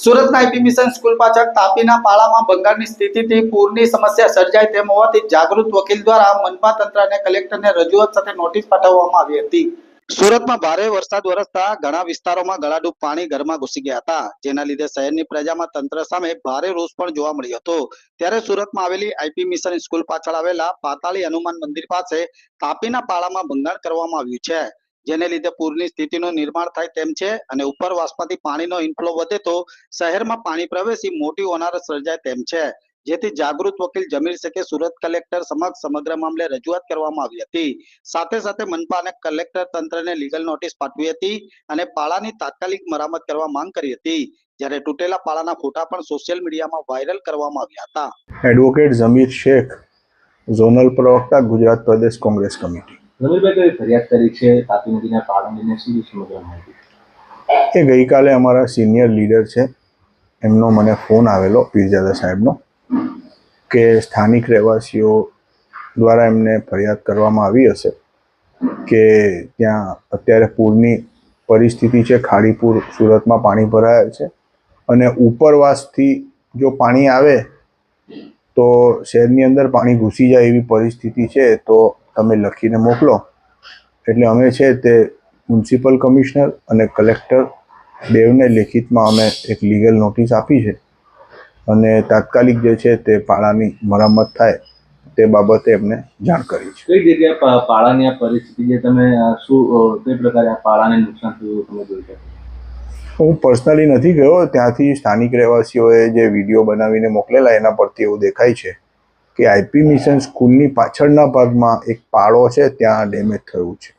સુરતના IP mission school પાછળ તાપીના પાળામાં બંગાળની સ્થિતિથી પૂરની સમસ્યા સર્જાય તેમ હોવાથી જાગૃત વકીલ દ્વારા મનપા તંત્ર અને કલેક્ટરને રજૂઆત સાથે નોટિસ પાઠવવામાં આવી હતી. સુરતમાં ભારે વરસાદ વરસતા ઘણા વિસ્તારોમાં ગળાડૂબ પાણી ઘરમાં ઘૂસી ગયા હતા, જેના લીધે શહેરની પ્રજામાં તંત્ર સામે ભારે રોષ પણ જોવા મળ્યો હતો. ત્યારે સુરતમાં આવેલી આઈપી મિશન સ્કૂલ પાછળ આવેલા પાતાળી હનુમાન મંદિર પાસે તાપીના પાળામાં ભંગાણ કરવામાં આવ્યું છે. જેને લીધે પૂરની સ્થિતિનું નિર્માણ થાય તેમ છે અને ઉપરવાસમાંથી પાણીનો ઇન્ફ્લો વધે તો શહેરમાં પાણી પ્રવેશી મોટી હોનારત સર્જાય તેમ છે. જેથી જાગૃત વકીલ જમીર શેખે સુરત કલેક્ટર સમક્ષ સમગ્ર મામલે રજૂઆત કરવામાં આવી હતી. સાથે સાથે મનપા અને કલેક્ટર તંત્રને લીગલ નોટિસ પાઠવી હતી અને પાળાની તાત્કાલિક મરામત કરવા માંગ કરી હતી. જ્યારે તૂટેલા પાળાના ફોટા પણ સોશિયલ મીડિયામાં વાયરલ કરવામાં આવ્યા હતા. એડવોકેટ જમીર શેખ, ઝોનલ પ્રવક્તા ગુજરાત પ્રદેશ કોંગ્રેસ કમિટી. ફરિયાદ કરી છે એ ગઈકાલે અમારા સિનિયર લીડર છે, એમનો મને ફોન આવેલો પીરજાદા સાહેબનો, કે સ્થાનિક રહેવાસીઓ દ્વારા એમને ફરિયાદ કરવામાં આવી હશે, કે ત્યાં અત્યારે પૂરની પરિસ્થિતિ છે, ખાડીપુર સુરતમાં પાણી ભરાયેલ છે, અને ઉપરવાસથી જો પાણી આવે, તો શહેરની અંદર પાણી ઘૂસી જાય એવી પરિસ્થિતિ છે, તો તમે લખીને મોકલો. એટલે અમે છે તે મ્યુનિસિપલ કમિશનર અને કલેક્ટર બેવને લેખિતમાં અમે એક લીગલ નોટિસ આપી છે. અને તાત્કાલિક જે છે તે પાળાની મરામત થાય તે બાબતે એમને જાણ કરી છે. કઈ જગ્યાએ પાળાની આ પરિસ્થિતિ જે તમે શું કઈ પ્રકારે આ પાળાને નુકસાન થયું તમે જોઈ શકો હું પર્સનલી નથી ગયો. ત્યાંથી સ્થાનિક રહેવાસીઓએ જે વીડિયો બનાવીને મોકલેલા એના પરથી એવું દેખાય છે. કે આઈપી મિશન સ્કૂલની પાછળના ભાગમાં એક પાળો છે ત્યાં ડેમેજ થયું છે.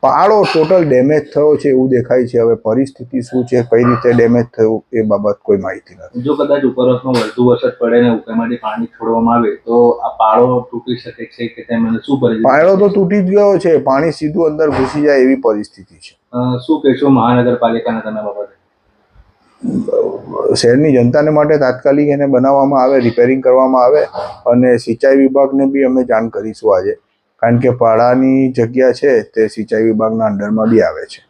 પાળો ટોટલ ડેમેજ થયો છે એવું દેખાય છે હવે પરિસ્થિતિ શું છે કઈ રીતે ડેમેજ થયું એ બાબત કોઈ માહિતી નથી. જો કદાચ ઉપરવાસમાં વધુ વરસાદ પડે ને ઉકાઈમાંથી પાણી છોડવામાં આવે તો આ પાળો તૂટી શકે છે કે તેમને શું પરિસ્થિતિ પાળો તો તૂટી જ ગયો છે પાણી સીધું અંદર ઘૂસી જાય એવી પરિસ્થિતિ છે. શું કહેશો મહાનગરપાલિકાના તમે બાબતે? શહેરની જનતાને માટે તાત્કાલિક એને બનાવવામાં આવે રિપેરિંગ કરવામાં આવે અને સિંચાઈ વિભાગને બી અમે જાણ કરીશું આજે. કારણ કે પાડાની જગ્યા છે તે સિંચાઈ વિભાગના અંડરમાં બી આવે છે.